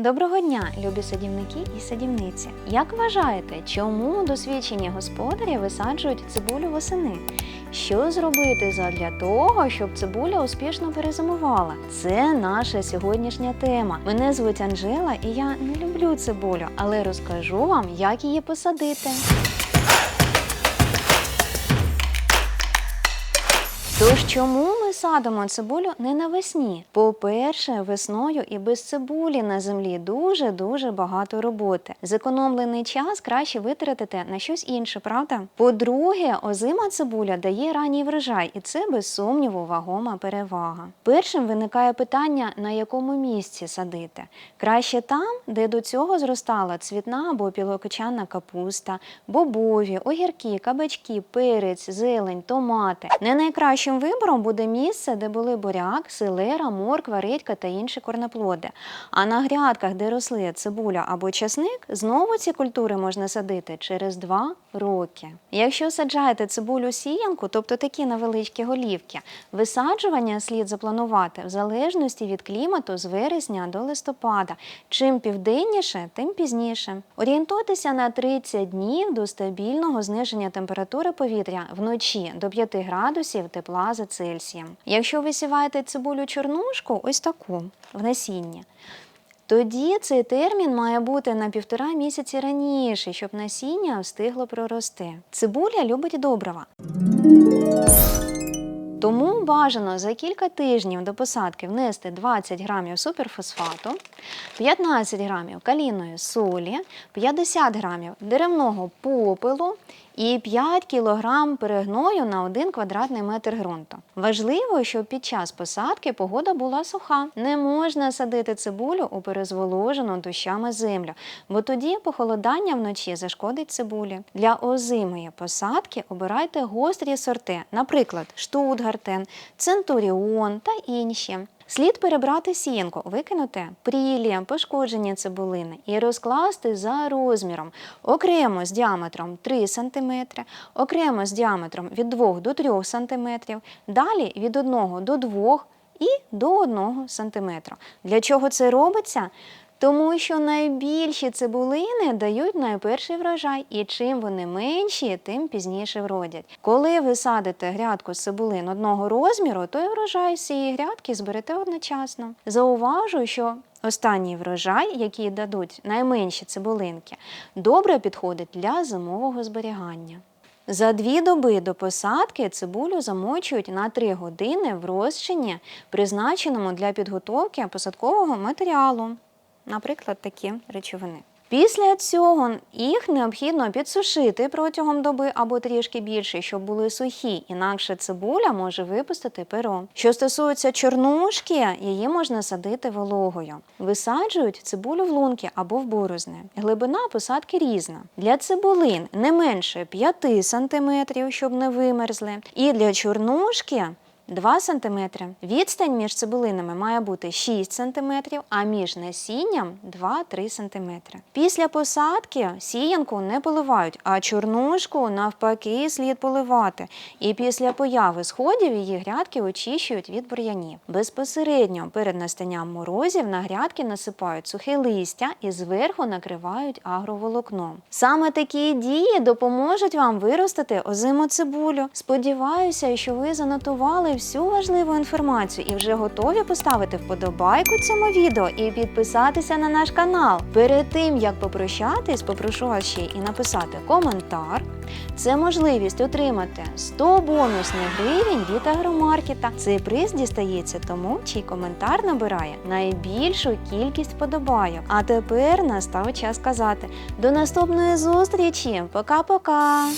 Доброго дня, любі садівники і садівниці. Як вважаєте, чому досвідчені господарі висаджують цибулю восени? Що зробити задля того, щоб цибуля успішно перезимувала? Це наша сьогоднішня тема. Мене звуть Анжела, і я не люблю цибулю, але розкажу вам, як її посадити. Тож чому садимо цибулю не навесні? По-перше, весною і без цибулі на землі дуже дуже багато роботи. Зекономлений час краще витратити на щось інше, правда? По-друге, озима цибуля дає ранній врожай, і це без сумніву вагома перевага. Першим виникає питання, на якому місці садити. Краще там, де до цього зростала цвітна або білокочанна капуста, бобові, огірки, кабачки, перець, зелень, томати. Не найкращим вибором буде місце, де були буряк, селера, морква, редька та інші корнеплоди. А на грядках, де росли цибуля або часник, знову ці культури можна садити через два роки. Якщо саджаєте цибулю сіянку, тобто такі невеличкі голівки, висаджування слід запланувати в залежності від клімату з вересня до листопада. Чим південніше, тим пізніше. Орієнтуйтеся на 30 днів до стабільного зниження температури повітря вночі до 5 градусів тепла за Цельсієм. Якщо ви сіваєте цибулю чорнушку, ось таку в насінні, тоді цей термін має бути на півтора місяці раніше, щоб насіння встигло прорости. Цибуля любить добрива. Тому бажано за кілька тижнів до посадки внести 20 грамів суперфосфату, 15 грамів калійної солі, 50 грамів деревного попелу і 5 кг перегною на 1 квадратний метр ґрунту. Важливо, щоб під час посадки погода була суха. Не можна садити цибулю у перезволожену дощами землю, бо тоді похолодання вночі зашкодить цибулі. Для озимої посадки обирайте гострі сорти, наприклад, штутгартен, центуріон та інші. Слід перебрати сіянку, викинути прілі, пошкоджені цибулини і розкласти за розміром окремо з діаметром 3 см, окремо з діаметром від 2 до 3 см, далі від 1 до 2 і до 1 см. Для чого це робиться? Тому що найбільші цибулини дають найперший врожай, і чим вони менші, тим пізніше вродять. Коли ви садите грядку з цибулин одного розміру, то і врожай з цієї грядки зберете одночасно. Зауважу, що останній врожай, який дадуть найменші цибулинки, добре підходить для зимового зберігання. За дві доби до посадки цибулю замочують на 3 години в розчині, призначеному для підготовки посадкового матеріалу наприклад, такі речовини. Після цього їх необхідно підсушити протягом доби або трішки більше, щоб були сухі, інакше цибуля може випустити перо. Що стосується чорнушки, її можна садити вологою. Висаджують цибулю в лунки або в борозни. Глибина посадки різна. Для цибулин не менше 5 см, щоб не вимерзли. І для чорнушки 2 см. Відстань між цибулинами має бути 6 см, а між насінням 2-3 см. Після посадки сіянку не поливають, а чорнушку навпаки слід поливати. І після появи сходів її грядки очищують від бур'янів. Безпосередньо перед настанням морозів на грядки насипають сухе листя і зверху накривають агроволокном. Саме такі дії допоможуть вам виростити озиму цибулю. Сподіваюся, що ви занотували всю важливу інформацію і вже готові поставити вподобайку цьому відео і підписатися на наш канал. Перед тим як попрощатись, попрошу вас ще і написати коментар. Це можливість отримати 100 бонусних гривень від агромаркета. Цей приз дістається тому, чий коментар набирає найбільшу кількість вподобайок. А тепер настав час казати до наступної зустрічі. Пока-пока!